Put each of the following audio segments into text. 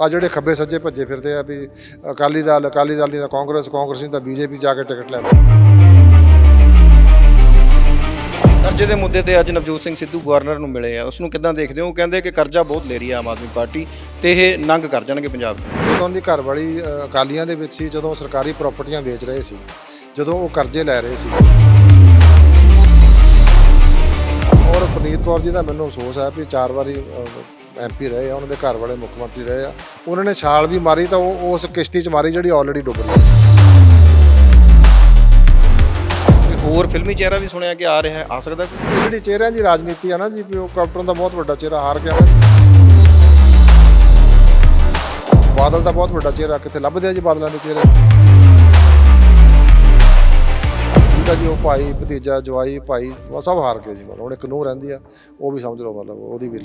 ਆ ਜਿਹੜੇ ਖੱਬੇ ਸੱਜੇ ਭੱਜੇ ਫਿਰਦੇ ਆ ਵੀ ਅਕਾਲੀ ਦਲ ਅਕਾਲੀ ਦਲ ਨਹੀਂ ਤਾਂ ਕਾਂਗਰਸ ਕਾਂਗਰਸ ਨਹੀਂ ਤਾਂ ਬੀਜੇਪੀ ਜਾ ਕੇ ਟਿਕਟ ਲੈ ਲਓ। ਕਰਜ਼ੇ ਦੇ ਮੁੱਦੇ ਤੇ ਅੱਜ ਨਵਜੋਤ ਸਿੰਘ ਸਿੱਧੂ ਗਵਰਨਰ ਨੂੰ ਮਿਲੇ ਆ। ਉਸ ਨੂੰ ਕਿੱਦਾਂ ਦੇਖਦੇ ਹੋ? ਉਹ ਕਹਿੰਦੇ ਕਿ ਕਰਜ਼ਾ ਬਹੁਤ ਲੈ ਰਹੀ ਆ ਆਮ ਆਦਮੀ ਪਾਰਟੀ ਤੇ ਇਹ ਨੰਗ ਕਰ ਜਾਣਗੇ ਪੰਜਾਬ ਨੂੰ। ਉਦੋਂ ਦੀ ਘਰ ਵਾਲੀ ਅ, ਅਕਾਲੀਆਂ ਦੇ ਵਿੱਚ ਸੀ ਜਦੋਂ ਸਰਕਾਰੀ ਪ੍ਰਾਪਰਟੀਆਂ ਵੇਚ ਰਹੇ ਸੀ ਜਦੋਂ ਉਹ ਕਰਜ਼ੇ ਲੈ ਰਹੇ ਸੀ। ਔਰ ਪਨੀਤ ਕੌਰ ਜੀ ਦਾ ਮੈਨੂੰ ਅਫਸੋਸ ਹੈ ਵੀ ਚਾਰ ਵਾਰੀ ਐਮਪੀ ਰਹੇ ਆ ਉਹਨਾਂ ਦੇ ਘਰ ਵਾਲੇ ਮੁੱਖ ਮੰਤਰੀ ਰਹੇ ਆ। ਉਹਨਾਂ ਨੇ ਛਾਲ ਵੀ ਮਾਰੀ ਤਾਂ ਉਹ ਉਸ ਕਿਸ਼ਤੀ 'ਚ ਮਾਰੀ ਜਿਹੜੀ ਆਲਰੇਡੀ ਡੁੱਬ ਰਹੀ ਹੈ ਹੋਰ ਫਿਲਮੀ ਚਿਹਰਾ ਵੀ ਸੁਣਿਆ ਕਿ ਆ ਰਿਹਾ ਹੈ ਆ ਸਕਦਾ ਜਿਹੜੀ ਚਿਹਰਿਆਂ ਦੀ ਰਾਜਨੀਤੀ ਆ ਨਾ ਜੀ ਉਹ ਕੈਪਟਨ ਦਾ ਬਹੁਤ ਵੱਡਾ ਚਿਹਰਾ ਹਾਰ ਗਿਆ ਬਾਦਲ ਦਾ ਬਹੁਤ ਵੱਡਾ ਚਿਹਰਾ ਕਿੱਥੇ ਲੱਭਦੇ ਆ ਜੀ ਬਾਦਲਾਂ ਦੇ ਚਿਹਰੇ? ਉਹਦਾ ਜੀ ਉਹ ਭਾਈ ਭਤੀਜਾ ਜਵਾਈ ਭਾਈ ਸਭ ਹਾਰ ਗਏ ਜੀ ਮਤਲਬ ਹੁਣ ਇੱਕ ਨੂੰਹ ਰਹਿੰਦੀ ਆ ਉਹ ਵੀ ਸਮਝ ਲਓ ਮਤਲਬ ਉਹਦੀ ਵੀ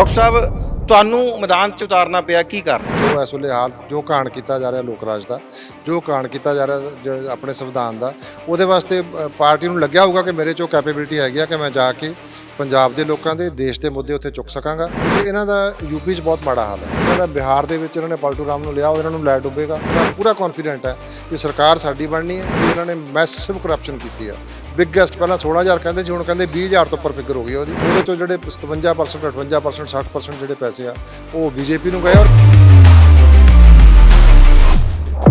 ਡਾਕਟਰ ਸਾਹਿਬ ਤੁਹਾਨੂੰ ਮੈਦਾਨ 'ਚ ਉਤਾਰਨਾ ਪਿਆ ਕੀ ਕਾਰਨ? ਜੋ ਇਸ ਵੇਲੇ ਹਾਲ ਜੋ ਕਾਣ ਕੀਤਾ ਜਾ ਰਿਹਾ ਲੋਕ ਰਾਜ ਦਾ ਜੋ ਕਾਣ ਕੀਤਾ ਜਾ ਰਿਹਾ ਜ- ਆਪਣੇ ਸੰਵਿਧਾਨ ਦਾ ਉਹਦੇ ਵਾਸਤੇ ਅ, ਪਾਰਟੀ ਨੂੰ ਲੱਗਿਆ ਹੋਊਗਾ ਕਿ ਮੇਰੇ 'ਚੋਂ ਕੈਪੇਬਿਲਿਟੀ ਹੈਗੀ ਆ ਕਿ ਮੈਂ ਜਾ ਕੇ ਪੰਜਾਬ ਦੇ ਲੋਕਾਂ ਦੇ, ਦੇਸ਼ ਦੇ ਮੁੱਦੇ ਉੱਥੇ ਚੁੱਕ ਸਕਾਂਗਾ। ਕਿਉਂਕਿ ਇਹਨਾਂ ਦਾ ਯੂਪੀ 'ਚ ਬਹੁਤ ਮਾੜਾ ਹਾਲ ਹੈ। ਇਹਨਾਂ ਦਾ ਬਿਹਾਰ ਦੇ ਵਿੱਚ ਇਹਨਾਂ ਨੇ ਪਲਟੂ ਰਾਮ ਨੂੰ ਲਿਆ, ਉਹ ਇਹਨਾਂ ਨੂੰ ਲੈ ਡੁੱਬੇਗਾ। ਮੈਂ ਪੂਰਾ ਕੌਨਫੀਡੈਂਟ ਹੈ ਕਿ ਸਰਕਾਰ ਸਾਡੀ ਬਣਨੀ ਹੈ ਇਹਨਾਂ ਨੇ ਮੈਸਿਵ ਕਰਪਸ਼ਨ ਕੀਤੀ ਆ ਬਿਗੇਸਟ ਪਹਿਲਾਂ 16000 ਕਹਿੰਦੇ ਸੀ, ਹੁਣ ਕਹਿੰਦੇ 20000 ਤੋਂ ਉੱਪਰ ਫਿਕਰ ਹੋ ਗਈ ਉਹਦੀ। ਉਹਦੇ ਚੋਂ ਜਿਹੜੇ 57% 58% 60% ਜਿਹੜੇ ਪੈਸੇ ਆ, ਉਹ ਬੀਜੇਪੀ ਨੂੰ ਗਏ ਔਰ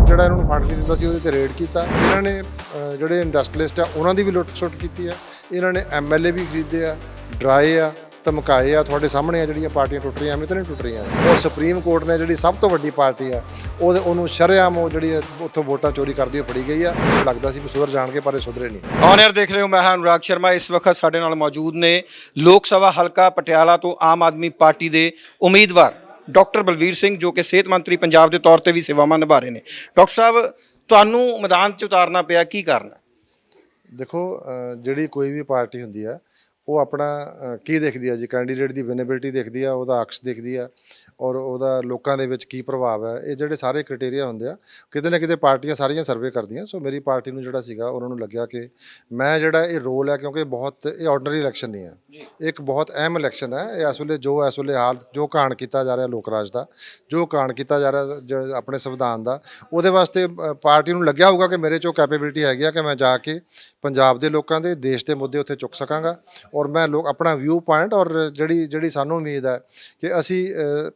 ਜਿਹੜਾ ਇਹਨਾਂ ਨੂੰ ਫੰਡ ਨਹੀਂ ਦਿੰਦਾ ਸੀ, ਉਹਦੇ ਤੇ ਰੇਡ ਕੀਤਾ। ਇਹਨਾਂ ਨੇ ਜਿਹੜੇ ਇੰਡਸਟਰੀਲਿਸਟ ਆ, ਉਹਨਾਂ ਦੀ ਵੀ ਲੁੱਟ ਸੁੱਟ ਕੀਤੀ ਆ ਇਹਨਾਂ ਨੇ ਐਮਐਲਏ ਵੀ ਖਰੀਦੇ ਆ। ਡਰਾਏ ਆ ਧਮਕਾਏ ਆ ਤੁਹਾਡੇ ਸਾਹਮਣੇ ਆ ਜਿਹੜੀਆਂ ਪਾਰਟੀਆਂ ਟੁੱਟ ਰਹੀਆਂ ਐਵੇਂ ਤਾਂ ਨਹੀਂ ਟੁੱਟ ਰਹੀਆਂ। ਔਰ ਸੁਪਰੀਮ ਕੋਰਟ ਨੇ ਜਿਹੜੀ ਸਭ ਤੋਂ ਵੱਡੀ ਪਾਰਟੀ ਆ ਉਹਦੇ ਉਹਨੂੰ ਸ਼ਰੇਆਮ ਉਹ ਜਿਹੜੀ ਉੱਥੋਂ ਵੋਟਾਂ ਚੋਰੀ ਕਰਦੀ ਹੋਈ ਫੜੀ ਗਈ ਆ। ਲੱਗਦਾ ਸੀ ਵੀ ਸੁਧਰ ਜਾਣਗੇ ਪਰ ਇਹ ਸੁਧਰੇ ਨਹੀਂ। ਔਨ 에ਅਰ ਦੇਖ ਰਹੇ ਹੋ ਮੈਂ ਹਾਂ ਅਨੁਰਾਗ ਸ਼ਰਮਾ ਇਸ ਵਕਤ ਸਾਡੇ ਨਾਲ ਮੌਜੂਦ ਨੇ। ਲੋਕ ਸਭਾ ਹਲਕਾ ਪਟਿਆਲਾ ਤੋਂ ਆਮ ਆਦਮੀ ਪਾਰਟੀ ਦੇ ਉਮੀਦਵਾਰ ਡਾਕਟਰ ਬਲਵੀਰ ਸਿੰਘ ਜੋ ਕਿ ਸਿਹਤ ਮੰਤਰੀ ਪੰਜਾਬ ਦੇ ਤੌਰ ਤੇ ਵੀ ਸੇਵਾਵਾਂ ਨਿਭਾ ਰਹੇ ਨੇ। ਡਾਕਟਰ ਸਾਹਿਬ ਤੁਹਾਨੂੰ ਮੈਦਾਨ 'ਚ ਉਤਾਰਨਾ ਪਿਆ ਕੀ ਕਾਰਨ ਦੇਖੋ ਜਿਹੜੀ ਕੋਈ ਵੀ ਪਾਰਟੀ ਹੁੰਦੀ ਆ ਉਹ ਆਪਣਾ ਕੀ ਦੇਖਦੀ ਆ ਜੀ? ਕੈਂਡੀਡੇਟ ਦੀ ਵਿਨੇਬਿਲਿਟੀ ਦੇਖਦੀ ਆ ਉਹਦਾ ਅਕਸ਼ ਦੇਖਦੀ ਆ ਔਰ ਉਹਦਾ ਲੋਕਾਂ ਦੇ ਵਿੱਚ ਕੀ ਪ੍ਰਭਾਵ ਹੈ ਇਹ ਜਿਹੜੇ ਸਾਰੇ ਕ੍ਰਾਈਟੇਰੀਆ ਹੁੰਦੇ ਆ ਕਿਤੇ ਨਾ ਕਿਤੇ ਪਾਰਟੀਆਂ ਸਾਰੀਆਂ ਸਰਵੇ ਕਰਦੀਆਂ। ਸੋ ਮੇਰੀ ਪਾਰਟੀ ਨੂੰ ਜਿਹੜਾ ਸੀਗਾ ਉਹਨਾਂ ਨੂੰ ਲੱਗਿਆ ਕਿ ਮੈਂ ਜਿਹੜਾ ਇਹ ਰੋਲ ਹੈ ਕਿਉਂਕਿ ਬਹੁਤ ਇਹ ਆਰਡੀਨਰੀ ਇਲੈਕਸ਼ਨ ਨਹੀਂ ਹੈ ਇੱਕ ਬਹੁਤ ਅਹਿਮ ਇਲੈਕਸ਼ਨ ਹੈ ਇਹ ਇਸ ਵੇਲੇ ਜੋ ਇਸ ਵੇਲੇ ਹਾਲ ਜੋ ਕਾਣ ਕੀਤਾ ਜਾ ਰਿਹਾ ਲੋਕ ਰਾਜ ਦਾ ਜੋ ਕਾਣ ਕੀਤਾ ਜਾ ਰਿਹਾ ਆਪਣੇ ਸੰਵਿਧਾਨ ਦਾ ਉਹਦੇ ਵਾਸਤੇ ਪਾਰਟੀ ਨੂੰ ਲੱਗਿਆ ਹੋਊਗਾ ਕਿ ਮੇਰੇ 'ਚੋਂ ਕੈਪੇਬਿਲਿਟੀ ਹੈਗੀ ਆ ਕਿ ਮੈਂ ਜਾ ਕੇ ਪੰਜਾਬ ਦੇ ਲੋਕਾਂ ਦੇ ਦੇਸ਼ ਦੇ ਮੁੱਦੇ ਉੱਤੇ ਚੁੱਕ ਸਕਾਂਗਾ। ਔਰ ਮੈਂ ਲੋਕ ਆਪਣਾ ਵਿਊ ਪੁਆਇੰਟ ਔਰ ਜਿਹੜੀ ਜਿਹੜੀ ਸਾਨੂੰ ਉਮੀਦ ਹੈ ਕਿ ਅਸੀਂ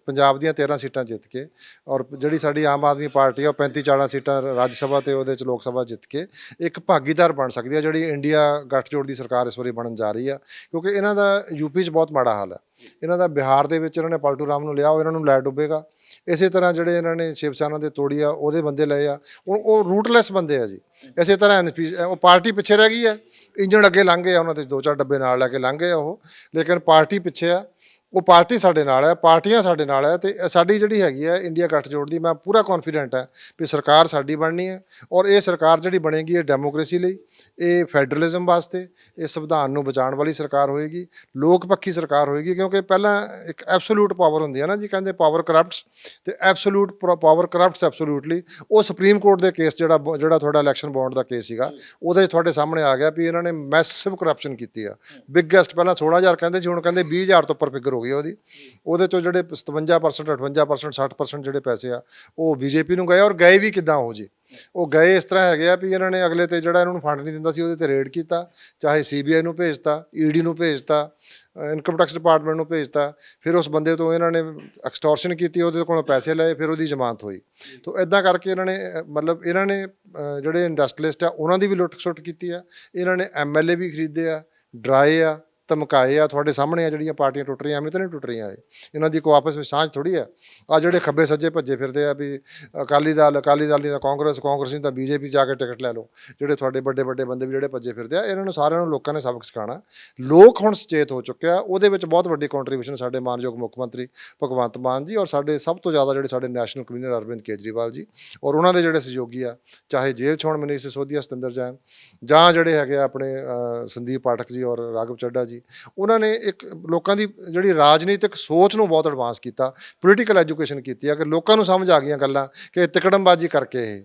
ਪੰਜਾਬ ਦੀਆਂ 13 ਸੀਟਾਂ ਜਿੱਤ ਕੇ ਔਰ ਜਿਹੜੀ ਸਾਡੀ ਆਮ ਆਦਮੀ ਪਾਰਟੀ ਆ ਉਹ 35 40 ਸੀਟਾਂ ਰਾਜ ਸਭਾ ਤੇ ਉਹਦੇ ਚ ਲੋਕ ਸਭਾ ਜਿੱਤ ਕੇ ਇੱਕ ਭਾਗੀਦਾਰ ਬਣ ਸਕਦੀ ਹੈ, ਜਿਹੜੀ ਇੰਡੀਆ ਗੱਠਜੋੜ ਦੀ ਸਰਕਾਰ ਇਸ ਵਾਰੀ ਬਣਨ ਜਾ ਰਹੀ ਆ ਕਿਉਂਕਿ ਇਹਨਾਂ ਦਾ ਯੂਪੀ 'ਚ ਬਹੁਤ ਮਾੜਾ ਹਾਲ ਹੈ। ਇਹਨਾਂ ਦਾ ਬਿਹਾਰ ਦੇ ਵਿੱਚ ਇਹਨਾਂ ਨੇ ਪਲਟੂ ਰਾਮ ਨੂੰ ਲਿਆ, ਉਹ ਇਹਨਾਂ ਨੂੰ ਲੈ ਡੁੱਬੇਗਾ। ਇਸੇ ਤਰ੍ਹਾਂ ਜਿਹੜੇ ਇਹਨਾਂ ਨੇ ਸ਼ਿਵ ਸੈਨਾ ਦੇ ਤੋੜੀ ਆ, ਉਹਦੇ ਬੰਦੇ ਲਏ ਆ। ਉਹ ਉਹ ਰੂਟਲੈਸ ਬੰਦੇ ਆ ਜੀ। ਇਸੇ ਤਰ੍ਹਾਂ NP ਉਹ ਪਾਰਟੀ ਪਿੱਛੇ ਰਹਿ ਗਈ ਹੈ। ਇੰਜਣ ਅੱਗੇ ਲੰਘ ਗਏ ਆ, ਉਹਨਾਂ ਦੇ ਦੋ ਚਾਰ ਡੱਬੇ ਨਾਲ ਲੈ ਕੇ ਲੰਘ ਗਏ ਆ ਉਹ। ਲੇਕਿਨ ਪਾਰਟੀ ਪਿੱਛੇ ਆ। ਉਹ ਪਾਰਟੀ ਸਾਡੇ ਨਾਲ ਹੈ ਪਾਰਟੀਆਂ ਸਾਡੇ ਨਾਲ ਹੈ ਤੇ ਸਾਡੀ ਜਿਹੜੀ ਹੈਗੀ ਹੈ ਇੰਡੀਆ ਗੱਠਜੋੜ ਦੀ, ਮੈਂ ਪੂਰਾ ਕੌਨਫੀਡੈਂਟ ਹੈ ਵੀ ਸਰਕਾਰ ਸਾਡੀ ਬਣਨੀ ਹੈ ਔਰ ਇਹ ਸਰਕਾਰ ਜਿਹੜੀ ਬਣੇਗੀ ਇਹ ਡੈਮੋਕ੍ਰੇਸੀ ਲਈ। ਇਹ ਫੈਡਰਲਿਜ਼ਮ ਵਾਸਤੇ, ਇਹ ਸੰਵਿਧਾਨ ਨੂੰ ਬਚਾਉਣ ਵਾਲੀ ਸਰਕਾਰ ਹੋਏਗੀ, ਲੋਕ ਪੱਖੀ ਸਰਕਾਰ ਹੋਏਗੀ, ਕਿਉਂਕਿ ਪਹਿਲਾਂ ਇੱਕ ਐਬਸੋਲੂਟ ਪਾਵਰ ਹੁੰਦੀ ਹੈ ਨਾ ਜੀ, ਕਹਿੰਦੇ ਪਾਵਰ ਕਰਪਟਸ ਤੇ ਐਬਸੋਲੂਟ ਪਾਵਰ ਕਰਪਟਸ ਐਬਸੋਲੂਟਲੀ ਉਹ ਸੁਪਰੀਮ ਕੋਰਟ ਦੇ ਕੇਸ ਜਿਹੜਾ ਬ- ਜਿਹੜਾ ਤੁਹਾਡਾ ਇਲੈਕਸ਼ਨ ਬੌਂਡ ਦਾ ਕੇਸ ਸੀਗਾ, ਉਹਦੇ 'ਚ ਤੁਹਾਡੇ ਸਾਹਮਣੇ ਆ ਗਿਆ ਵੀ ਇਹਨਾਂ ਨੇ ਮੈਸਿਵ ਕਰਪਸ਼ਨ ਕੀਤੀ ਆ। ਬਿਗੇਸਟ ਪਹਿਲਾਂ 16000 ਕਹਿੰਦੇ ਸੀ, ਹੁਣ ਕਹਿੰਦੇ 20000 ਤੋਂ ਉੱਪਰ ਫਿਗਰ ਹੋ ਗਈ ਉਹਦੀ। ਉਹਦੇ ਚੋਂ ਜਿਹੜੇ 57% 58% 60% ਜਿਹੜੇ ਪੈਸੇ ਆ, ਉਹ ਬੀਜੇਪੀ ਨੂੰ ਗਏ ਔਰ ਗਏ ਵੀ ਕਿੱਦਾਂ ਉਹ ਜੀ? ਉਹ ਗਏ ਇਸ ਤਰ੍ਹਾਂ ਹੈਗੇ ਆ ਵੀ ਇਹਨਾਂ ਨੇ ਅਗਲੇ ਤੇ ਜਿਹੜਾ ਇਹਨਾਂ ਨੂੰ ਫੰਡ ਨਹੀਂ ਦਿੰਦਾ ਸੀ, ਉਹਦੇ ਤੇ ਰੇਡ ਕੀਤਾ, ਚਾਹੇ ਸੀਬੀਆਈ ਨੂੰ ਭੇਜਤਾ ਈਡੀ ਨੂੰ ਭੇਜਤਾ ਇਨਕਮ ਟੈਕਸ ਡਿਪਾਰਟਮੈਂਟ ਨੂੰ ਭੇਜਤਾ, ਫਿਰ ਉਸ ਬੰਦੇ ਤੋਂ ਇਹਨਾਂ ਨੇ ਐਕਸਟੋਰਸ਼ਨ ਕੀਤੀ, ਉਹਦੇ ਕੋਲੋਂ ਪੈਸੇ ਲਏ, ਫਿਰ ਉਹਦੀ ਜ਼ਮਾਨਤ ਹੋਈ। ਤੋਂ ਇਦਾਂ ਕਰਕੇ ਇਹਨਾਂ ਨੇ ਮਤਲਬ ਇਹਨਾਂ ਨੇ ਜਿਹੜੇ ਇੰਡਸਟਰੀਲਿਸਟ ਆ, ਉਹਨਾਂ ਦੀ ਵੀ ਲੁੱਟ ਸੁੱਟ ਕੀਤੀ ਆ, ਇਹਨਾਂ ਨੇ ਐਮਐਲਏ ਵੀ ਖਰੀਦੇ ਆ, ਡਰਾਏ ਆ ਧਮਕਾਏ ਆ, ਤੁਹਾਡੇ ਸਾਹਮਣੇ ਆ ਜਿਹੜੀਆਂ ਪਾਰਟੀਆਂ ਟੁੱਟ ਰਹੀਆਂ, ਐਵੇਂ ਤਾਂ ਨਹੀਂ ਟੁੱਟ ਰਹੀਆਂ ਇਹ? ਇਹਨਾਂ ਦੀ ਕੋਈ ਆਪਸ ਵਿੱਚ ਸਾਂਝ ਥੋੜੀ ਆ? ਆ ਜਿਹੜੇ ਖੱਬੇ ਸੱਜੇ ਭੱਜੇ ਫਿਰਦੇ ਆ ਵੀ ਅਕਾਲੀ ਦਲ ਅਕਾਲੀ ਦਲ ਨਹੀਂ ਤਾਂ ਕਾਂਗਰਸ ਕਾਂਗਰਸ ਨਹੀਂ ਤਾਂ ਬੀਜੇਪੀ ਜਾ ਕੇ ਟਿਕਟ ਲੈ ਲਓ। ਜਿਹੜੇ ਤੁਹਾਡੇ ਵੱਡੇ ਵੱਡੇ ਬੰਦੇ ਵੀ ਜਿਹੜੇ ਭੱਜੇ ਫਿਰਦੇ ਆ, ਇਹਨਾਂ ਨੂੰ ਸਾਰਿਆਂ ਨੂੰ ਲੋਕਾਂ ਨੇ ਸਬਕ ਸਿਖਾਉਣਾ। ਲੋਕ ਹੁਣ ਸੁਚੇਤ ਹੋ ਚੁੱਕਿਆ ਉਹਦੇ ਵਿੱਚ ਬਹੁਤ ਵੱਡੀ ਕੰਟਰੀਬਿਊਸ਼ਨ ਸਾਡੇ ਮਾਨਯੋਗ ਮੁੱਖ ਮੰਤਰੀ ਭਗਵੰਤ ਮਾਨ ਜੀ ਔਰ ਸਾਡੇ ਸਭ ਤੋਂ ਜ਼ਿਆਦਾ ਜਿਹੜੇ ਸਾਡੇ ਨੈਸ਼ਨਲ ਕਨਵੀਨਰ ਅਰਵਿੰਦ ਕੇਜਰੀਵਾਲ ਜੀ ਔਰ ਉਹਨਾਂ ਦੇ ਜਿਹੜੇ ਸਹਿਯੋਗੀ ਆ, ਚਾਹੇ ਜੇਲ੍ਹ ਚ ਹੋਣ ਮਨੀਸ਼ ਸਿਸੋਦੀਆ, ਸਤਿੰਦਰ ਜੈਨ ਜਾਂ ਜਿਹੜੇ ਹੈਗੇ ਆ ਆਪਣੇ ਸੰਦੀਪ ਪਾਠਕ ਜੀ ਔਰ ਰਾਘਵ ਚੱਡਾ ਜੀ ਉਹਨਾਂ ਨੇ ਇੱਕ ਲੋਕਾਂ ਦੀ ਜਿਹੜੀ ਰਾਜਨੀਤਿਕ ਸੋਚ ਨੂੰ ਬਹੁਤ ਐਡਵਾਂਸ ਕੀਤਾ ਪੋਲੀਟੀਕਲ ਐਜੂਕੇਸ਼ਨ ਕੀਤੀ ਆ ਕਿ ਲੋਕਾਂ ਨੂੰ ਸਮਝ ਆ ਗਈਆਂ ਗੱਲਾਂ ਕਿ ਤਿਕੜਮਬਾਜ਼ੀ ਕਰਕੇ ਇਹ।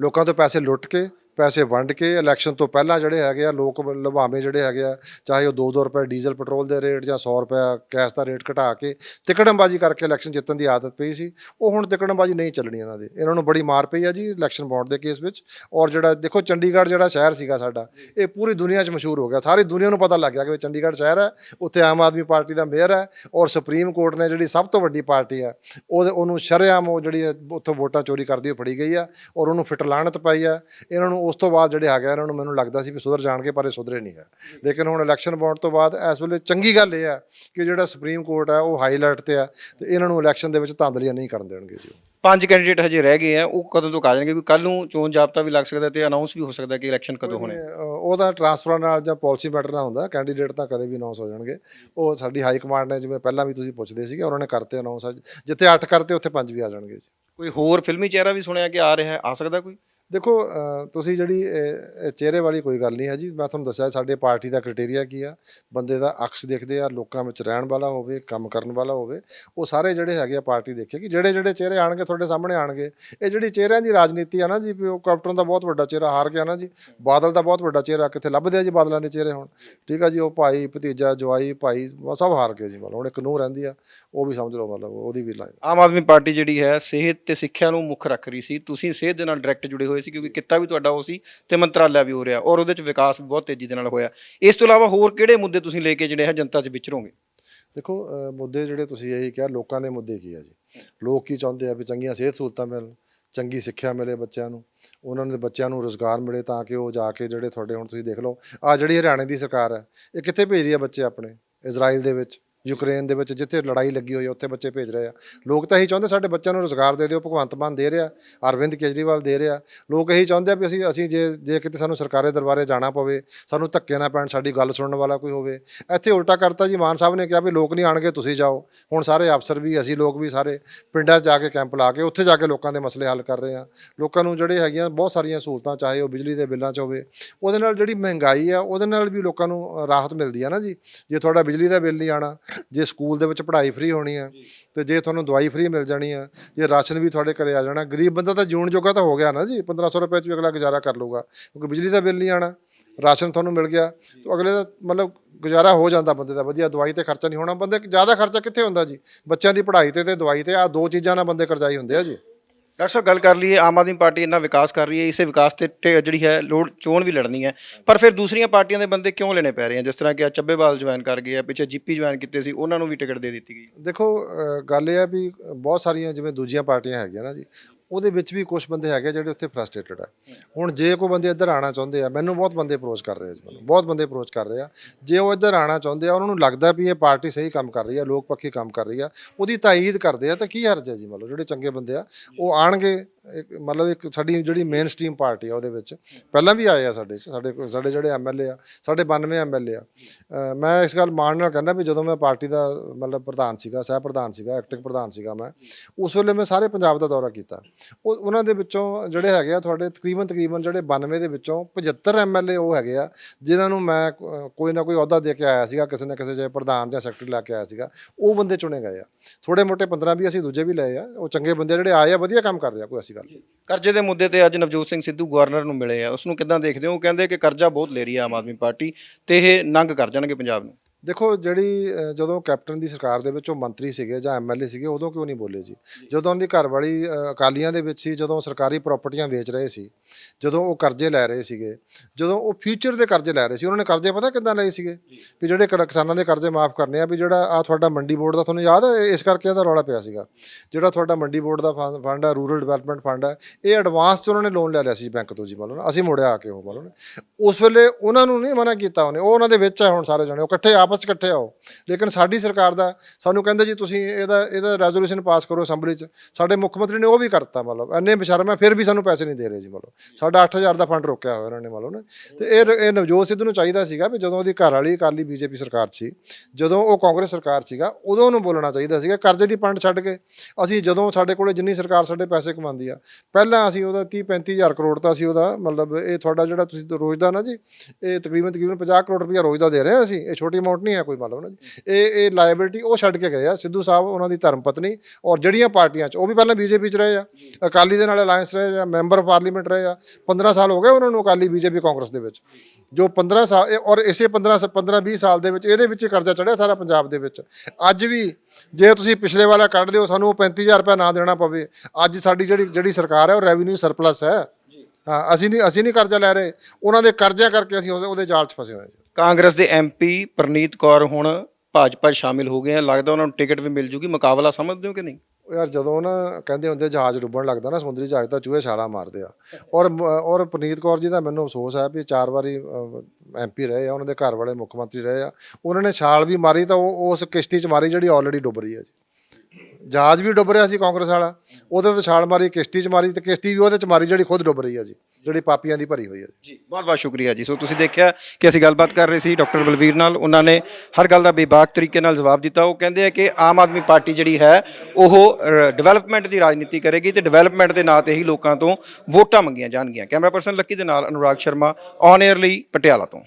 ਲੋਕਾਂ ਤੋਂ ਪੈਸੇ ਲੁੱਟ ਕੇ ਪੈਸੇ ਵੰਡ ਕੇ ਇਲੈਕਸ਼ਨ ਤੋਂ ਪਹਿਲਾਂ ਜਿਹੜੇ ਹੈਗੇ ਆ, ਲੋਕ ਲੁਭਾਵੇਂ ਜਿਹੜੇ ਹੈਗੇ ਆ, ਚਾਹੇ ਉਹ 2-2 ਰੁਪਏ ਡੀਜ਼ਲ, ਪੈਟਰੋਲ ਦੇ ਰੇਟ ਜਾਂ 100 ਰੁਪਏ ਗੈਸ ਦਾ ਰੇਟ ਘਟਾ ਕੇ ਤਿਕੜਮਬਾਜ਼ੀ ਕਰਕੇ ਇਲੈਕਸ਼ਨ ਜਿੱਤਣ ਦੀ ਆਦਤ ਪਈ ਸੀ। ਉਹ ਹੁਣ ਤਿਕੜਮਬਾਜ਼ੀ ਨਹੀਂ ਚੱਲਣੀ ਇਹਨਾਂ ਦੇ। ਇਹਨਾਂ ਨੂੰ ਬੜੀ ਮਾਰ ਪਈ ਆ ਜੀ ਇਲੈਕਸ਼ਨ ਬੌਂਡ ਦੇ ਕੇਸ ਵਿੱਚ। ਔਰ ਜਿਹੜਾ, ਦੇਖੋ ਚੰਡੀਗੜ੍ਹ ਜਿਹੜਾ ਸ਼ਹਿਰ ਸੀਗਾ ਸਾਡਾ, ਇਹ ਪੂਰੀ ਦੁਨੀਆ 'ਚ ਮਸ਼ਹੂਰ ਹੋ ਗਿਆ। ਸਾਰੀ ਦੁਨੀਆ ਨੂੰ ਪਤਾ ਲੱਗ ਗਿਆ ਕਿ ਚੰਡੀਗੜ੍ਹ ਸ਼ਹਿਰ ਹੈ, ਉੱਥੇ ਆਮ ਆਦਮੀ ਪਾਰਟੀ ਦਾ ਮੇਅਰ ਹੈ ਔਰ ਸੁਪਰੀਮ ਕੋਰਟ ਨੇ ਜਿਹੜੀ ਸਭ ਤੋਂ ਵੱਡੀ ਪਾਰਟੀ ਆ ਉਹਦੇ, ਉਹਨੂੰ ਸ਼ਰੇਆਮ ਉਹ ਜਿਹੜੀ ਉੱਥੋਂ ਵੋਟਾਂ ਚੋਰੀ ਕਰਦੀ ਹੋਈ ਫੜੀ ਗਈ ਆ ਔਰ ਉਹਨੂੰ ਫਿਟ ਲਾਹਣਤ ਪਾਈ ਆ। ਇਹਨਾਂ ਨੂੰ ਉਸ ਤੋਂ ਬਾਅਦ ਜਿਹੜੇ ਆ ਗਿਆ ਇਹਨਾਂ ਨੂੰ ਮੈਨੂੰ ਲੱਗਦਾ ਸੀ ਵੀ ਸੁਧਰ ਜਾਣਗੇ ਪਰ ਇਹ ਸੁਧਰੇ ਨਹੀਂ ਹੈ। ਲੇਕਿਨ ਹੁਣ ਇਲੈਕਸ਼ਨ ਬੌਂਡ ਤੋਂ ਬਾਅਦ ਇਸ ਵੇਲੇ ਚੰਗੀ ਗੱਲ ਇਹ ਆ ਕਿ ਜਿਹੜਾ ਸੁਪਰੀਮ ਕੋਰਟ ਹੈ ਉਹ ਹਾਈਲਾਈਟ ਤੇ ਆ ਤੇ ਇਹਨਾਂ ਨੂੰ ਇਲੈਕਸ਼ਨ ਦੇ ਵਿੱਚ ਧਾਂਦਲੀਆਂ ਨਹੀਂ ਕਰਨ ਦੇਣਗੇ ਜੀ ਪੰਜ ਕੈਂਡੀਡੇਟ ਹਜੇ ਰਹਿ ਗਏ ਆ ਉਹ ਕਦੋਂ ਤੱਕ ਆ ਜਾਣਗੇ ਕਿਉਂਕਿ ਕੱਲ ਨੂੰ ਚੋਣ ਜਾਬਤਾ ਵੀ ਲੱਗ ਸਕਦਾ ਤੇ ਅਨਾਉਂਸ ਵੀ ਹੋ ਸਕਦਾ ਕਿ ਇਲੈਕਸ਼ਨ ਕਦੋਂ ਹੋਣੇ ਉਹਦਾ ਟਰਾਂਸਫਰ ਨਾਲ ਜਾਂ ਪਾਲਿਸੀ ਮੈਟਰ ਨਾਲ ਹੁੰਦਾ ਕੈਂਡੀਡੇਟ ਤਾਂ ਕਦੇ ਵੀ ਅਨਾਉਂਸ ਹੋ ਜਾਣਗੇ। ਉਹ ਸਾਡੀ ਹਾਈ ਕਮਾਂਡ ਨੇ ਜਿਵੇਂ ਪਹਿਲਾਂ ਵੀ ਤੁਸੀਂ ਪੁੱਛਦੇ ਸੀਗੇ ਉਹਨਾਂ ਨੇ ਕਰਤੇ ਅਨਾਉਂਸ ਜਿੱਥੇ 8 ਕਰਤੇ ਉੱਥੇ 5 ਵੀ ਆ ਜਾਣਗੇ ਜੀ। ਕੋਈ ਹੋਰ ਫਿਲਮੀ ਚਿਹਰਾ ਵੀ ਸੁਣਿਆ ਕਿ ਆ ਰਿਹਾ ਹੈ? ਆ ਸਕਦਾ ਕੋਈ? ਦੇਖੋ ਤੁਸੀਂ ਜਿਹੜੀ ਚਿਹਰੇ ਵਾਲੀ ਕੋਈ ਗੱਲ ਨਹੀਂ ਹੈ ਜੀ। ਮੈਂ ਤੁਹਾਨੂੰ ਦੱਸਿਆ ਸਾਡੇ ਪਾਰਟੀ ਦਾ ਕ੍ਰਾਈਟੇਰੀਆ ਕੀ ਆ? ਬੰਦੇ ਦਾ ਅਕਸ ਦੇਖਦੇ ਆ, ਲੋਕਾਂ ਵਿੱਚ ਰਹਿਣ ਵਾਲਾ ਹੋਵੇ, ਕੰਮ ਕਰਨ ਵਾਲਾ ਹੋਵੇ। ਉਹ ਸਾਰੇ ਜਿਹੜੇ ਹੈਗੇ ਆ ਪਾਰਟੀ ਦੇਖੇਗੀ ਜਿਹੜੇ ਜਿਹੜੇ ਚਿਹਰੇ ਆਣਗੇ, ਤੁਹਾਡੇ ਸਾਹਮਣੇ ਆਣਗੇ। ਇਹ ਜਿਹੜੀ ਚਿਹਰਿਆਂ ਦੀ ਰਾਜਨੀਤੀ ਆ ਨਾ ਜੀ, ਵੀ ਉਹ ਕੈਪਟਨ ਦਾ ਬਹੁਤ ਵੱਡਾ ਚਿਹਰਾ ਹਾਰ ਗਿਆ ਨਾ ਜੀ, ਬਾਦਲ ਦਾ ਬਹੁਤ ਵੱਡਾ ਚਿਹਰਾ ਕਿੱਥੇ ਲੱਭਦੇ ਆ ਜੀ ਬਾਦਲਾਂ ਦੇ ਚਿਹਰੇ ਹੁਣ? ਠੀਕ ਆ ਜੀ, ਉਹ ਭਾਈ ਭਤੀਜਾ, ਜਵਾਈ, ਭਾਈ ਸਭ ਹਾਰ ਗਏ ਜੀ ਮਤਲਬ। ਹੁਣ ਇੱਕ ਨੂੰਹ ਰਹਿੰਦੀ ਆ, ਉਹ ਵੀ ਸਮਝ ਲਓ ਮਤਲਬ, ਉਹਦੀ ਵੀ ਲਾਈਨ ਆਮ ਆਦਮੀ ਪਾਰਟੀ ਜਿਹੜੀ ਹੈ ਸਿਹਤ ਤੇ ਸਿੱਖਿਆ ਨੂੰ ਮੁੱਖ ਰੱਖ ਰਹੀ ਸੀ। ਤੁਸੀਂ ਸਿਹਤ ਦੇ ਨਾਲ ਡਾਇਰੈਕਟ ਜੁੜੇ ਹੋਏ ਸੀ ਕਿਉਂਕਿ ਕਿੱਤਾ ਵੀ ਤੁਹਾਡਾ ਉਹ ਸੀ ਤੇ ਮੰਤਰਾਲਾ ਵੀ ਹੋ ਰਿਹਾ ਔਰ ਉਹਦੇ ਚ ਵਿਕਾਸ ਵੀ ਬਹੁਤ ਤੇਜ਼ੀ ਦੇ ਨਾਲ ਹੋਇਆ। ਇਸ ਤੋਂ ਇਲਾਵਾ ਹੋਰ ਕਿਹੜੇ ਮੁੱਦੇ ਤੁਸੀਂ ਲੈ ਕੇ ਜਿਹੜੇ ਹੈ ਜਨਤਾ 'ਚ ਵਿਚਰੋਗੇ? ਦੇਖੋ ਮੁੱਦੇ ਜਿਹੜੇ ਤੁਸੀਂ ਇਹੀ ਕਿਹਾ, ਲੋਕਾਂ ਦੇ ਮੁੱਦੇ ਕੀ ਆ ਜੀ? ਲੋਕ ਕੀ ਚਾਹੁੰਦੇ ਆ ਵੀ ਚੰਗੀਆਂ ਸਿਹਤ ਸਹੂਲਤਾਂ ਮਿਲਣ ਚੰਗੀ ਸਿੱਖਿਆ ਮਿਲੇ ਬੱਚਿਆਂ ਨੂੰ, ਉਹਨਾਂ ਦੇ ਬੱਚਿਆਂ ਨੂੰ ਰੋਜ਼ਗਾਰ ਮਿਲੇ ਤਾਂ ਕਿ ਉਹ ਜਾ ਕੇ ਜਿਹੜੇ ਤੁਹਾਡੇ ਹੁਣ ਤੁਸੀਂ ਦੇਖ ਲਓ ਆ ਜਿਹੜੀ ਹਰਿਆਣੇ ਦੀ ਸਰਕਾਰ ਹੈ, ਇਹ ਕਿੱਥੇ ਭੇਜ ਰਹੀ ਹੈ ਬੱਚੇ ਆਪਣੇ, ਇਜ਼ਰਾਈਲ ਦੇ ਵਿੱਚ? ਯੂਕਰੇਨ ਦੇ ਵਿੱਚ ਜਿੱਥੇ ਲੜਾਈ ਲੱਗੀ ਹੋਈ ਹੈ ਉੱਥੇ ਬੱਚੇ ਭੇਜ ਰਹੇ ਆ। ਲੋਕ ਤਾਂ ਇਹੀ ਚਾਹੁੰਦੇ ਸਾਡੇ ਬੱਚਿਆਂ ਨੂੰ ਰੋਜ਼ਗਾਰ ਦੇ ਦਿਓ, ਭਗਵੰਤ ਮਾਨ ਦੇ ਰਿਹਾ, ਅਰਵਿੰਦ ਕੇਜਰੀਵਾਲ ਦੇ ਰਿਹਾ। ਲੋਕ ਇਹੀ ਚਾਹੁੰਦੇ ਆ ਵੀ ਅਸੀਂ ਅਸੀਂ ਜੇ ਜੇ ਕਿਤੇ ਸਾਨੂੰ ਸਰਕਾਰੀ ਦਰਬਾਰੇ ਜਾਣਾ ਪਵੇ, ਸਾਨੂੰ ਧੱਕੇ ਨਾ ਪੈਣ, ਸਾਡੀ ਗੱਲ ਸੁਣਨ ਵਾਲਾ ਕੋਈ ਹੋਵੇ। ਇੱਥੇ ਉਲਟਾ ਕਰਤਾ ਜੀ, ਮਾਨ ਸਾਹਿਬ ਨੇ ਕਿਹਾ ਵੀ ਲੋਕ ਨਹੀਂ ਆਣਗੇ ਤੁਸੀਂ ਜਾਓ। ਹੁਣ ਸਾਰੇ ਅਫਸਰ ਵੀ, ਅਸੀਂ ਲੋਕ ਵੀ ਸਾਰੇ ਪਿੰਡਾਂ 'ਚ ਜਾ ਕੇ ਕੈਂਪ ਲਾ ਕੇ, ਉੱਥੇ ਜਾ ਕੇ ਲੋਕਾਂ ਦੇ ਮਸਲੇ ਹੱਲ ਕਰ ਰਹੇ ਆ ਲੋਕਾਂ ਨੂੰ ਜਿਹੜੇ ਹੈਗੀਆਂ ਬਹੁਤ ਸਾਰੀਆਂ ਸਹੂਲਤਾਂ, ਚਾਹੇ ਉਹ ਬਿਜਲੀ ਦੇ ਬਿੱਲਾਂ 'ਚ ਹੋਵੇ, ਉਹਦੇ ਨਾਲ ਜਿਹੜੀ ਮਹਿੰਗਾਈ ਆ, ਉਹਦੇ ਨਾਲ ਵੀ ਲੋਕਾਂ ਨੂੰ ਰਾਹਤ ਮਿਲਦੀ ਆ ਨਾ ਜੀ। ਜੇ ਤੁਹਾਡਾ ਬਿਜਲੀ ਦਾ ਬਿੱਲ ਨਹੀਂ ਆਣਾ ਜੇ ਸਕੂਲ ਦੇ ਵਿੱਚ ਪੜ੍ਹਾਈ ਫ੍ਰੀ ਹੋਣੀ ਆ ਤੇ ਜੇ ਤੁਹਾਨੂੰ ਦਵਾਈ ਫ੍ਰੀ ਮਿਲ ਜਾਣੀ ਆ ਜੇ ਰਾਸ਼ਨ ਵੀ ਤੁਹਾਡੇ ਘਰੇ ਆ ਜਾਣਾ ਗਰੀਬ ਬੰਦਾ ਤਾਂ ਜੂਣ ਜੋਗਾ ਤਾਂ ਹੋ ਗਿਆ ਨਾ ਜੀ 1500 ਰੁਪਏ 'ਚ ਵੀ ਅਗਲਾ ਗੁਜ਼ਾਰਾ ਕਰ ਲੂਗਾ ਕਿਉਂਕਿ ਬਿਜਲੀ ਦਾ ਬਿੱਲ ਨਹੀਂ ਆਣਾ ਰਾਸ਼ਨ ਤੁਹਾਨੂੰ ਮਿਲ ਗਿਆ ਤਾਂ ਅਗਲੇ ਦਾ ਮਤਲਬ ਗੁਜ਼ਾਰਾ ਹੋ ਜਾਂਦਾ ਬੰਦੇ ਦਾ ਵਧੀਆ ਦਵਾਈ ਤੇ ਖਰਚਾ ਨਹੀਂ ਹੋਣਾ ਬੰਦੇ ਜ਼ਿਆਦਾ ਖਰਚਾ ਕਿੱਥੇ ਹੁੰਦਾ ਜੀ? ਬੱਚਿਆਂ ਦੀ ਪੜ੍ਹਾਈ ਤੇ ਤੇ ਦਵਾਈ ਤੇ ਆ ਦੋ ਚੀਜ਼ਾਂ ਨਾਲ ਬੰਦੇ ਕਰਜ਼ਾਈ ਹੁੰਦੇ ਆ ਜੀ। ਡਾਕਟਰ ਸਾਹਿਬ, ਗੱਲ ਕਰ ਲਈਏ, ਆਮ ਆਦਮੀ ਪਾਰਟੀ ਇੰਨਾ ਵਿਕਾਸ ਕਰ ਰਹੀ ਹੈ, ਇਸੇ ਵਿਕਾਸ ਤੇ ਟੇ- ਜਿਹੜੀ ਹੈ, ਲੋੜ ਚੋਣ ਵੀ ਲੜਨੀ ਹੈ। ਪਰ ਫਿਰ ਦੂਸਰੀਆਂ ਪਾਰਟੀਆਂ ਦੇ ਬੰਦੇ ਕਿਉਂ ਲੈਣੇ ਪੈ ਰਹੇ ਆ ਜਿਸ ਤਰ੍ਹਾਂ ਕਿ ਆ ਚੱਬੇਵਾਲ ਜੁਆਇਨ ਕਰ ਗਏ ਆ ਪਿੱਛੇ ਜੀਪੀ ਜੁਆਇਨ ਕੀਤੇ ਸੀ, ਉਹਨਾਂ ਨੂੰ ਵੀ ਟਿਕਟ ਦੇ ਦਿੱਤੀ ਗਈ ਦੇਖੋ ਅਹ ਗੱਲ ਇਹ ਆ ਵੀ ਬਹੁਤ ਸਾਰੀਆਂ ਜਿਵੇਂ ਦੂਜੀਆਂ ਪਾਰਟੀਆਂ ਹੈਗੀਆਂ ਨਾ ਜੀ ਉਹਦੇ ਵਿੱਚ ਵੀ ਕੁਝ ਬੰਦੇ ਹੈਗੇ ਜਿਹੜੇ ਉੱਥੇ ਫਰਸਟ੍ਰੇਟਡ ਆ। ਹੁਣ ਜੇ ਕੋਈ ਬੰਦੇ ਇੱਧਰ ਆਣਾ ਚਾਹੁੰਦੇ ਆ, ਮੈਨੂੰ ਬਹੁਤ ਬੰਦੇ ਅਪਰੋਚ ਕਰ ਰਹੇ ਆ ਜੀ ਮੈਨੂੰ, ਬਹੁਤ ਬੰਦੇ ਅਪਰੋਚ ਕਰ ਰਹੇ ਆ। ਜੇ ਉਹ ਇੱਧਰ ਆਣਾ ਚਾਹੁੰਦੇ ਆ, ਉਹਨਾਂ ਨੂੰ ਲੱਗਦਾ ਵੀ ਇਹ ਪਾਰਟੀ ਸਹੀ ਕੰਮ ਕਰ ਰਹੀ ਆ, ਲੋਕ ਪੱਖੀ ਕੰਮ ਕਰ ਰਹੀ ਆ, ਉਹਦੀ ਤਾਈਦ ਕਰਦੇ ਆ, ਤਾਂ ਕੀ ਹਰਜ ਹੈ ਜੀ ਮਤਲਬ ਜਿਹੜੇ ਚੰਗੇ ਬੰਦੇ ਆ, ਉਹ ਆਣਗੇ ਇੱਕ ਮਤਲਬ ਇੱਕ ਸਾਡੀ ਜਿਹੜੀ ਮੇਨ ਸਟ੍ਰੀਮ ਪਾਰਟੀ ਆ ਉਹਦੇ ਵਿੱਚ। ਪਹਿਲਾਂ ਵੀ ਆਏ ਆ ਸਾਡੇ 'ਚ, ਸਾਡੇ ਕੋਲ- ਸਾਡੇ ਜਿਹੜੇ ਐਮਐਲਏ ਆ, ਸਾਡੇ 92 ਐਮਐਲਏ ਆ। ਅਹ ਮੈਂ ਇਸ ਗੱਲ ਮਾਣ ਨਾਲ ਕਹਿੰਦਾ ਵੀ ਜਦੋਂ ਮੈਂ ਪਾਰਟੀ ਦਾ ਮਤਲਬ ਪ੍ਰਧਾਨ ਸੀਗਾ, ਸਹਿ ਪ੍ਰਧਾਨ ਸੀਗਾ ਐਕਟਿਵ ਪ੍ਰਧਾਨ ਸੀਗਾ ਮੈਂ, ਉਸ ਵੇਲੇ ਮੈਂ ਸਾਰੇ ਪੰਜਾਬ ਦਾ ਦੌਰਾ ਕੀਤਾ। ਉਹ ਉਹਨਾਂ ਦੇ ਵਿੱਚੋਂ ਜਿਹੜੇ ਹੈਗੇ ਆ ਤੁਹਾਡੇ ਤਕਰੀਬਨ ਤਕਰੀਬਨ ਜਿਹੜੇ 92 ਦੇ ਵਿੱਚੋਂ 75 ਐਮਐਲਏ ਉਹ ਹੈਗੇ ਆ, ਜਿਨ੍ਹਾਂ ਨੂੰ ਮੈਂ ਕੋ- ਕੋਈ ਨਾ ਕੋਈ ਅਹੁਦਾ ਦੇ ਕੇ ਆਇਆ ਸੀਗਾ, ਕਿਸੇ ਨਾ ਕਿਸੇ ਜੇ ਪ੍ਰਧਾਨ ਜਾਂ ਸੈਕਟਰੀ ਲਾ ਕੇ ਆਇਆ ਸੀਗਾ, ਉਹ ਬੰਦੇ ਚੁਣੇ ਗਏ ਆ। ਥੋੜੇ ਮੋਟੇ 15 ਵੀ ਅਸੀਂ ਦੂਜੇ ਵੀ ਲਏ ਆ, ਉਹ ਚੰਗੇ ਬੰਦੇ ਜਿਹੜੇ ਆਏ ਆ, ਵਧੀਆ ਕੰਮ ਕਰ ਰਿਹਾ ਕੋਈ ਐਸੀ ਗੱਲ ਨਹੀਂ ਕਰਜ਼ੇ ਦੇ ਮੁੱਦੇ ਤੇ ਅੱਜ ਨਵਜੋਤ ਸਿੰਘ ਸਿੱਧੂ ਗਵਰਨਰ ਨੂੰ ਮਿਲੇ ਆ। ਉਸ ਨੂੰ ਕਿੱਦਾਂ ਦੇਖਦੇ ਹੋ? ਉਹ ਕਹਿੰਦੇ ਕਿ ਕਰਜ਼ਾ ਬਹੁਤ ਲੈ ਰਹੀ ਹੈ ਆਮ ਆਦਮੀ ਪਾਰਟੀ ਤੇ ਇਹ ਨੰਗ ਕਰ ਜਾਣਗੇ ਪੰਜਾਬ ਨੂੰ। ਦੇਖੋ ਜਿਹੜੀ ਜਦੋਂ ਕੈਪਟਨ ਦੀ ਸਰਕਾਰ ਦੇ ਵਿੱਚ ਉਹ ਮੰਤਰੀ ਸੀਗੇ ਜਾਂ ਐਮਐਲਏ ਸੀਗੇ ਉਦੋਂ ਕਿਉਂ ਨਹੀਂ ਬੋਲੇ ਜੀ? ਜਦੋਂ ਉਹਨਾਂ ਦੀ ਘਰਵਾਲੀ ਅਕਾਲੀਆਂ ਦੇ ਵਿੱਚ ਸੀ ਜਦੋਂ ਸਰਕਾਰੀ ਪ੍ਰਾਪਰਟੀਆਂ ਵੇਚ ਰਹੇ ਸੀ ਜਦੋਂ ਉਹ ਕਰਜ਼ੇ ਲੈ ਰਹੇ ਸੀਗੇ ਜਦੋਂ ਉਹ ਫਿਊਚਰ ਦੇ ਕਰਜ਼ੇ ਲੈ ਰਹੇ ਸੀ ਉਹਨਾਂ ਨੇ ਕਰਜ਼ੇ ਪਤਾ ਕਿੱਦਾਂ ਲਏ ਸੀਗੇ? ਵੀ ਜਿਹੜੇ ਕਰ- ਕਿਸਾਨਾਂ ਦੇ ਕਰਜ਼ੇ ਮਾਫ ਕਰਨੇ ਆ ਵੀ ਜਿਹੜਾ ਆ ਤੁਹਾਡਾ ਮੰਡੀ ਬੋਰਡ ਦਾ ਤੁਹਾਨੂੰ ਯਾਦ ਹੈ ਇਸ ਕਰਕੇ ਇਹਦਾ ਰੌਲਾ ਪਿਆ ਸੀਗਾ। ਜਿਹੜਾ ਤੁਹਾਡਾ ਮੰਡੀ ਬੋਰਡ ਦਾ ਫੰ- ਫੰਡ ਹੈ ਰੂਰਲ ਡਿਵੈਲਪਮੈਂਟ ਫੰਡ ਹੈ ਇਹ ਐਡਵਾਂਸ 'ਚ ਉਹਨਾਂ ਨੇ ਲੋਨ ਲੈ ਲਿਆ ਸੀ ਬੈਂਕ ਤੋਂ ਜੀ ਮੰਨ ਲਓ ਨਾ, ਅਸੀਂ ਮੁੜਿਆ ਆ ਕੇ ਉਹ ਮੰਨ ਲਓ ਨਾ। ਉਸ ਵੇਲੇ ਉਹਨਾਂ ਨੂੰ ਨਹੀਂ ਮਨਾ ਕੀਤਾ ਉਹਨੇ ਉਹ ਉਹਨਾਂ ਦੇ ਵਿੱਚ ਹੈ ਹੁਣ ਸਾਰੇ ਜਣੇ ਉਹ ਇਕੱਠੇ ਆਪਸ 'ਚ ਇਕੱਠੇ ਆਓ। ਲੇਕਿਨ ਸਾਡੀ ਸਰਕਾਰ ਦਾ, ਸਾਨੂੰ ਕਹਿੰਦੇ ਜੀ ਤੁਸੀਂ ਇਹਦਾ ਇਹਦਾ ਰੈਜ਼ੋਲੂਸ਼ਨ ਪਾਸ ਕਰੋ ਅਸੈਂਬਲੀ 'ਚ। ਸਾਡੇ ਮੁੱਖ ਮੰਤਰੀ ਨੇ ਉਹ ਵੀ ਕਰਤਾ ਮਤਲਬ ਐਨੇ ਬਸ਼ਰਮ ਹੈ, ਫਿਰ ਵੀ ਸਾਨੂੰ ਪੈਸੇ ਨਹੀਂ ਦੇ ਰਹੇ ਜੀ ਮਤਲਬ। ਸਾਡਾ 8000 ਦਾ ਫੰਡ ਰੋਕਿਆ ਹੋਇਆ ਉਹਨਾਂ ਨੇ ਮਤਲਬ ਨਾ। ਤੇ ਇਹ ਇਹ ਨਵਜੋਤ ਸਿੱਧੂ ਨੂੰ ਚਾਹੀਦਾ ਸੀਗਾ ਵੀ ਜਦੋਂ ਉਹਦੀ ਘਰ ਵਾਲੀ, ਅਕਾਲੀ ਬੀਜੇਪੀ ਸਰਕਾਰ ਸੀ, ਜਦੋਂ ਉਹ ਕਾਂਗਰਸ ਸਰਕਾਰ ਸੀਗਾ, ਉਦੋਂ ਉਹਨੂੰ ਬੋਲਣਾ ਚਾਹੀਦਾ ਸੀਗਾ, ਕਰਜ਼ੇ ਦੀ ਪੰਡ ਛੱਡ ਕੇ। ਅਸੀਂ ਜਦੋਂ ਸਾਡੇ ਕੋਲੇ ਜਿੰਨੀ ਸਰਕਾਰ ਸਾਡੇ ਪੈਸੇ ਕਮਾਉਂਦੀ ਆ, ਪਹਿਲਾਂ ਅਸੀਂ ਉਹਦਾ 30 35000 ਕਰੋੜ ਤਾਂ ਅਸੀਂ ਉਹਦਾ ਮਤਲਬ ਇਹ ਤੁਹਾਡਾ ਜਿਹੜਾ ਤੁਸੀਂ ਰੋਜ਼ ਦਾ ਨਾ ਜੀ, ਇਹ ਤਕਰੀਬਨ ਤਕਰੀਬਨ 50 ਕਰੋੜ ਰੁਪਇਆ ਰੋਜ਼ ਦਾ ਦੇ ਰਹੇ ਹਾਂ ਅਸੀਂ, ਇਹ ਛੋਟੀ ਅਮਾਉਂਟ ਅਕਾਊਂਟ ਨਹੀਂ ਹੈ ਕੋਈ ਮਤਲਬ ਨਾ ਇਹ ਇਹ ਲਾਇਬਿਲਿਟੀ ਉਹ ਛੱਡ ਕੇ ਗਏ ਆ। ਸਿੱਧੂ ਸਾਹਿਬ ਉਹਨਾਂ ਦੀ ਧਰਮ ਪਤਨੀ ਔਰ ਜਿਹੜੀਆਂ ਪਾਰਟੀਆਂ 'ਚ ਉਹ ਵੀ ਪਹਿਲਾਂ ਬੀਜੇਪੀ 'ਚ ਰਹੇ ਆ। ਅਕਾਲੀ ਦੇ ਨਾਲ ਅਲਾਈਅੰਸ ਰਹੇ ਆ ਮੈਂਬਰ ਪਾਰਲੀਮੈਂਟ ਰਹੇ ਆ। 15 ਸਾਲ ਹੋ ਗਏ ਉਹਨਾਂ ਨੂੰ ਅਕਾਲੀ ਬੀਜੇਪੀ ਕਾਂਗਰਸ ਦੇ ਵਿੱਚ। ਜੋ 15 ਸਾਲ ਔਰ ਇਸੇ 15 ਸ- 15 20 ਸਾਲ ਦੇ ਵਿੱਚ ਇਹਦੇ ਵਿੱਚ ਕਰਜ਼ਾ ਚੜਿਆ ਸਾਰਾ ਪੰਜਾਬ ਦੇ ਵਿੱਚ। ਅੱਜ ਵੀ ਜੇ ਤੁਸੀਂ ਪਿਛਲੇ ਵਾਲਾ ਕੱਢ ਦਿਓ ਸਾਨੂੰ ਉਹ 35000 ਰੁਪਏ ਨਾ ਦੇਣਾ ਪਵੇ। ਅੱਜ ਸਾਡੀ ਜਿਹੜੀ ਜਿਹੜੀ ਸਰਕਾਰ ਹੈ ਉਹ ਰੈਵਨਿਊ ਸਰਪਲਸ ਹੈ। ਹਾਂ ਅਸੀਂ ਨਹੀਂ ਅਸੀਂ ਨਹੀਂ ਕਰਜ਼ਾ ਲੈ ਰਹੇ। ਉਹਨਾਂ ਦੇ ਕਰਜ਼ਿਆਂ ਕਰਕੇ ਅਸੀਂ ਉਹਦੇ ਉਹਦੇ ਜਾਲ 'ਚ ਫਸੇ ਹੋਏ ਹਾਂ ਕਾਂਗਰਸ ਦੇ ਐਮਪੀ ਪ੍ਰਨੀਤ ਕੌਰ ਹੁਣ ਭਾਜਪਾ 'ਚ ਸ਼ਾਮਿਲ ਹੋ ਗਏ ਆ। ਲੱਗਦਾ ਉਹਨਾਂ ਨੂੰ ਟਿਕਟ ਵੀ ਮਿਲ ਜੂਗੀ। ਮੁਕਾਬਲਾ ਸਮਝਦੇ ਹੋ ਕਿ ਨਹੀਂ? ਉਹ ਯਾਰ ਜਦੋਂ ਨਾ ਕਹਿੰਦੇ ਹੁੰਦੇ ਜਹਾਜ਼ ਡੁੱਬਣ ਲੱਗਦਾ ਨਾ, ਸਮੁੰਦਰੀ ਜਹਾਜ਼ ਤਾਂ ਚੂਹੇ ਛਾਲਾ ਮਾਰਦੇ ਆ। ਔਰ ਔਰ ਪਨੀਤ ਕੌਰ ਜੀ ਦਾ ਮੈਨੂੰ ਅਫਸੋਸ ਹੈ ਵੀ ਚਾਰ ਵਾਰੀ ਐਮਪੀ ਰਹੇ ਆ। ਉਹਨਾਂ ਦੇ ਘਰ ਵਾਲੇ ਮੁੱਖ ਮੰਤਰੀ ਰਹੇ ਆ। ਉਹਨਾਂ ਨੇ ਛਾਲ ਵੀ ਮਾਰੀ ਤਾਂ ਉਹ ਉਸ ਕਿਸ਼ਤੀ 'ਚ ਮਾਰੀ ਜਿਹੜੀ ਆਲਰੇਡੀ ਡੁੱਬ ਰਹੀ ਹੈ ਜੀ। ਜਹਾਜ਼ ਵੀ ਡੁੱਬ ਰਿਹਾ ਸੀ ਕਾਂਗਰਸ ਵਾਲਾ, ਉਹਦੇ ਤੇ ਛਾਲ ਮਾਰੀ, ਕਿਸ਼ਤੀ 'ਚ ਮਾਰੀ ਤੇ ਕਿਸ਼ਤੀ ਵੀ ਉਹਦੇ 'ਚ ਮਾਰੀ ਜਿਹੜੀ ਖੁਦ ਡੁੱਬ ਰਹੀ ਹੈ ਜੀ, ਜਿਹੜੀ ਪਾਪੀਆਂ ਦੀ ਭਰੀ ਹੋਈ ਹੈ ਜੀ। ਜੀ, ਬਹੁਤ ਬਹੁਤ ਸ਼ੁਕਰੀਆ ਜੀ। ਸੋ ਤੁਸੀਂ ਦੇਖਿਆ ਕਿ ਅਸੀਂ ਗੱਲਬਾਤ ਕਰ ਰਹੇ ਸੀ ਡਾਕਟਰ ਬਲਵੀਰ ਨਾਲ, ਉਹਨਾਂ ਨੇ ਹਰ ਗੱਲ ਦਾ ਬੇਬਾਕ ਤਰੀਕੇ ਨਾਲ ਜਵਾਬ ਦਿੱਤਾ। ਉਹ ਕਹਿੰਦੇ ਆ ਕਿ ਆਮ ਆਦਮੀ ਪਾਰਟੀ ਜਿਹੜੀ ਹੈ, ਉਹ ਡਿਵੈਲਪਮੈਂਟ ਦੀ ਰਾਜਨੀਤੀ ਕਰੇਗੀ ਤੇ ਡਿਵੈਲਪਮੈਂਟ ਦੇ ਨਾਂ ਤੇ ਹੀ ਲੋਕਾਂ ਤੋਂ ਵੋਟਾਂ ਮੰਗੀਆਂ ਜਾਣਗੀਆਂ। ਕੈਮਰਾ ਪਰਸਨ ਲੱਕੀ ਦੇ ਨਾਲ ਅਨੁਰਾਗ ਸ਼ਰਮਾ ਔਨ 에ਅਰ ਲਈ ਪਟਿਆਲਾ ਤੋਂ।